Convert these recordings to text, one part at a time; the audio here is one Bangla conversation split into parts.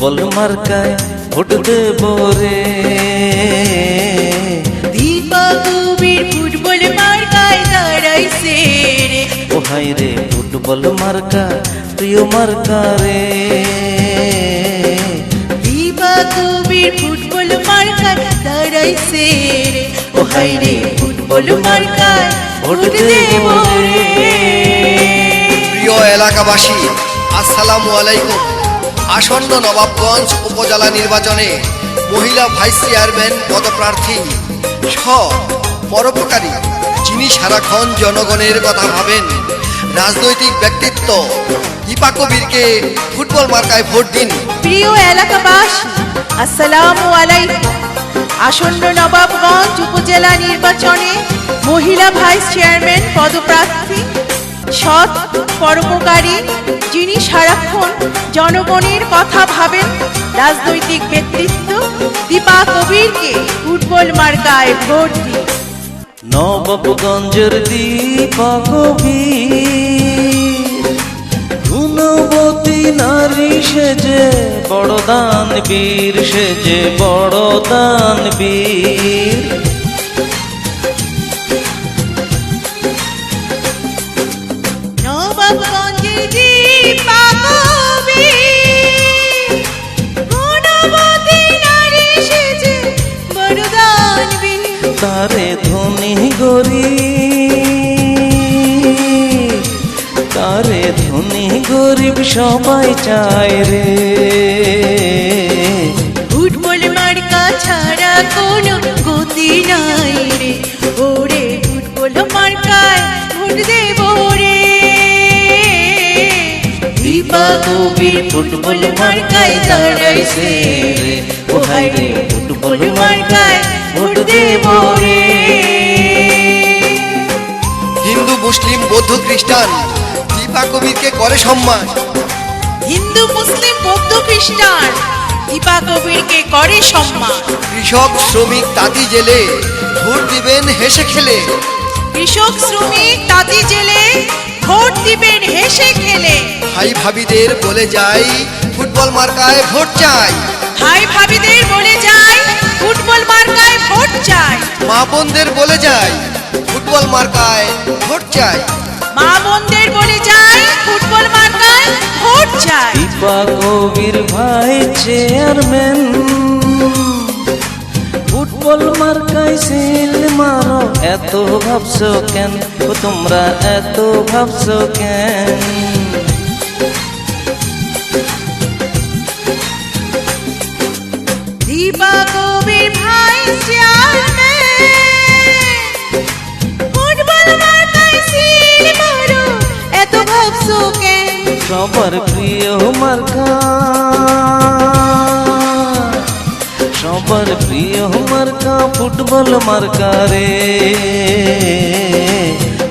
ফুটবল মার্কায় ভোট দেব রে। দীপা ফুটবল মার্কায় দাঁড়াইছে রে। ও হাই রে ফুটবল মার্কা প্রিয় মার্কা রে। দীপা কবির ফুটবল মার্কায় দাঁড়াইছে রে। ও হাই রে ফুটবল মার্কায় ভোট দেব রে। প্রিয় এলাকাবাসী আসসালামু আলাইকুম। আসন্ন নবাবগঞ্জ উপজেলা নির্বাচনে মহিলা ভাইস চেয়ারম্যান পদপ্রার্থী স পরোপকারী। যিনি সারাক্ষণ জনগণের কথা ভাবেন, রাজনৈতিক ব্যক্তিত্ব দীপা কবিরকে ফুটবল মার্কায় ভোট দিন। প্রিয় এলাকাবাসী, আসসালামু আলাইকুম। আসন্ন নবাবগঞ্জ উপজেলা নির্বাচনে মহিলা ভাইস চেয়ারম্যান পদপ্রার্থী সৎ, পরোপকারী যিনি সারাক্ষণ জনগণের কথা ভাবেন, রাজনৈতিক ব্যক্তিত্ব দীপা কবিরকে ফুটবল মার্কায় ভোট দিন। নবাবগঞ্জের দীপকবি গুণবতী নারী সেজে বড় দান বীর সেজে বড় দান বীর তারে ধনী গরি তারে ধনী গরিব সবাই চায় রে। ফুটবল মার্কা ছাড়া কোনো কবির ফুটবল মার্কায় দাঁড়াইছে ও হাই রে ফুটবল মার্কায় ভোট দেব রে হিন্দু মুসলিম বৌদ্ধ খ্রিস্টান দীপা কবিরকে করে সম্মান হিন্দু মুসলিম বৌদ্ধ খ্রিস্টান দীপা কবিরকে করে সম্মান কৃষক শ্রমিক তাঁতি জেলে ভোট দিবেন হেসে খেলে। কৃষক শ্রমিক তাঁতি জেলে ভাই ভাবিদের বলে যাই ফুটবল মার্কায় ভোট চাই। ভাই ভাবিদের বলে যাই ফুটবল মার্কায় ভোট চাই। মা বোনদের বলে যাই ফুটবল মার্কায় ভোট চাই। মা বোনদের বলে যাই ফুটবল মার্কায় ভোট চাই। দীপা কবির ভাই চেয়ারম্যান। ফুটবল মার্কাই সিল মারো এত ভাবছ কেন? তোমরা এত ভাবছ কেন? সবার প্রিয় মার্কা সবার প্রিয় মার্কা ফুটবল মার্কা রে।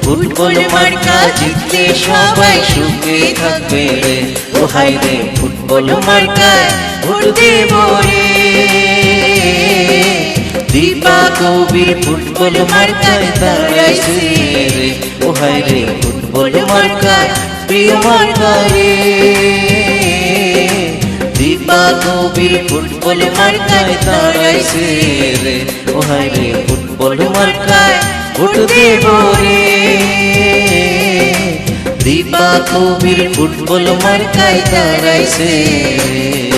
ফুটবল মার্কা জিতলে সবাই সুখে থাকবে রে ও হাই রে ফুটবল মার্কায় ভোট দেব রে। দীপা কবি ফুটবল মার্কায় দাঁড়াইছে রে ও হাই রে ফুটবল মার্কায় প্রিয় মার্কা রে দীপা কবির ফুটবল মার্কায় দাঁড়াইছে রে ওহাই হাই রে ফুটবল মার্কায় ভোট দেব রে দীপা কবির ফুটবল মার্কায় দাঁড়াইছে রে